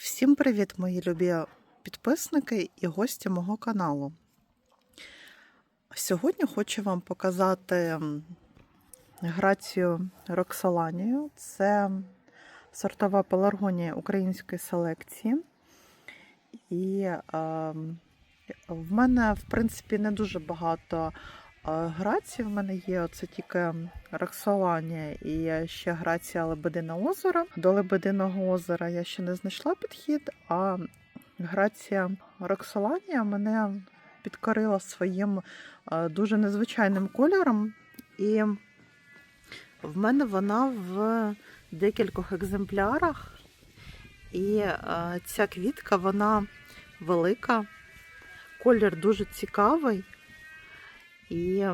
Всім привіт, мої любі підписники і гості мого каналу. Сьогодні хочу вам показати грацію Роксоланію. Це сортова пеларгонія української селекції. І е, в мене, в принципі, не дуже багато грацій. В мене є оце тільки Роксоланія і ще грація Лебедине озеро. До Лебединого озера я ще не знайшла підхід, а грація Роксоланія мене підкорила своїм дуже незвичайним кольором. І в мене вона в декількох екземплярах. І ця квітка, вона велика, колір дуже цікавий. І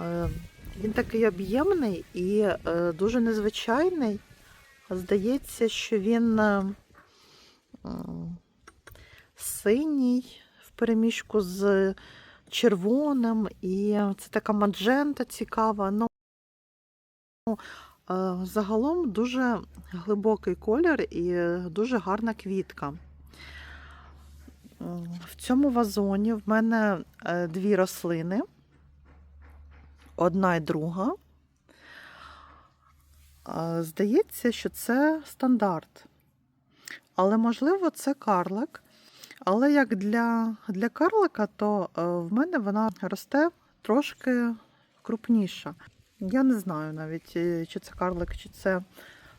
е, він такий об'ємний і е, дуже незвичайний. Здається, що він е, синій в переміжку з червоним, і це така маджента цікава. Ну, е, загалом дуже глибокий колір і дуже гарна квітка. В цьому вазоні в мене е, дві рослини, одна і друга. Е, Здається, що це стандарт. Але, можливо, це карлик. Але як для, для карлика, то е, в мене вона росте трошки крупніша. Я не знаю навіть, чи це карлик, чи це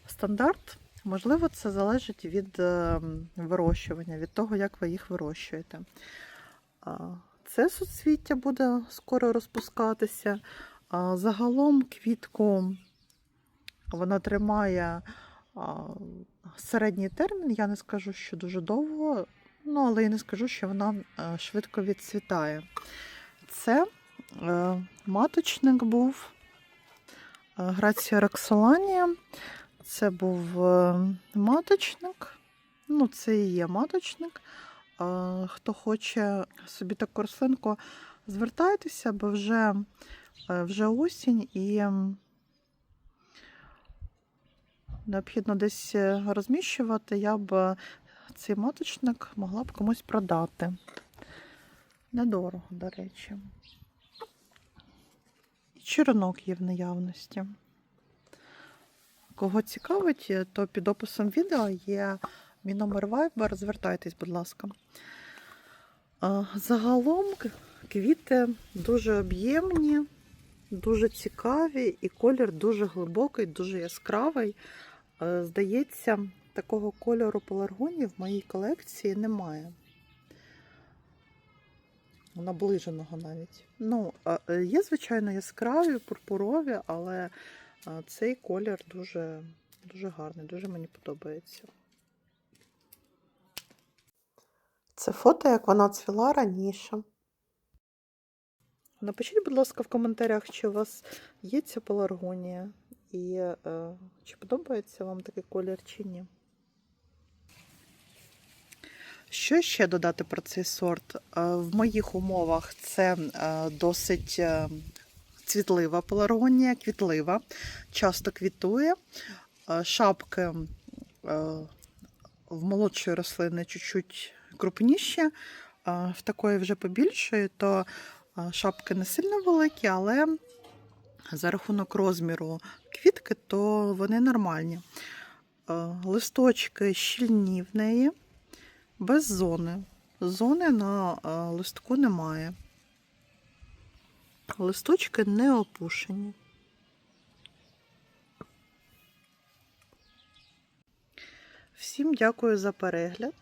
стандарт. Можливо, це залежить від е, вирощування, від того, як ви їх вирощуєте. Це суцвіття буде скоро розпускатися. Загалом квітку вона тримає середній термін. Я не скажу, що дуже довго, ну, але я не скажу, що вона е, швидко відцвітає. Це е, маточник був е, Грація Роксоланія. Це був е, маточник. Ну, це і є маточник. Е, Хто хоче собі таку рослинку, звертайтеся, бо вже, е, вже осінь і необхідно десь розміщувати. Я б цей маточник могла б комусь продати. Недорого, до речі. І черенок є в наявності. Кого цікавить, е, то під описом відео є мій номер Viber. Звертайтесь, будь ласка. Загалом квіти дуже об'ємні, дуже цікаві, і колір дуже глибокий, дуже яскравий. Е, Здається, такого кольору пеларгонії в моїй колекції немає. Наближеного навіть. Ну, е, є, звичайно, яскраві, пурпурові, але а, цей колір дуже, дуже гарний, дуже мені подобається. Це фото, як вона цвіла раніше. Напишіть, будь ласка, в коментарях, чи у вас є ця пеларгонія, і е, чи подобається вам такий колір, чи ні. Що ще додати про цей сорт? Е, В моїх умовах це е, досить е, цвітлива пеларгонія, квітлива, часто квітує. Е, Шапки е, в молодшої рослини чуть-чуть крупніші, е, в такої вже побільшої, то шапки не сильно великі, але за рахунок розміру квітки, то вони нормальні. Листочки щільні в неї, без зони. Зони на листку немає. Листочки не опушені. Всім дякую за перегляд.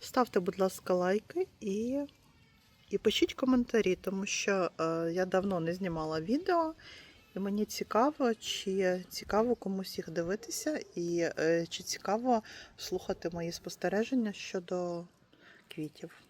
Ставте, будь ласка, лайки і, і пишіть коментарі, тому що е, я давно не знімала відео, і мені цікаво, чи цікаво комусь їх дивитися, і е, чи цікаво слухати мої спостереження щодо квітів.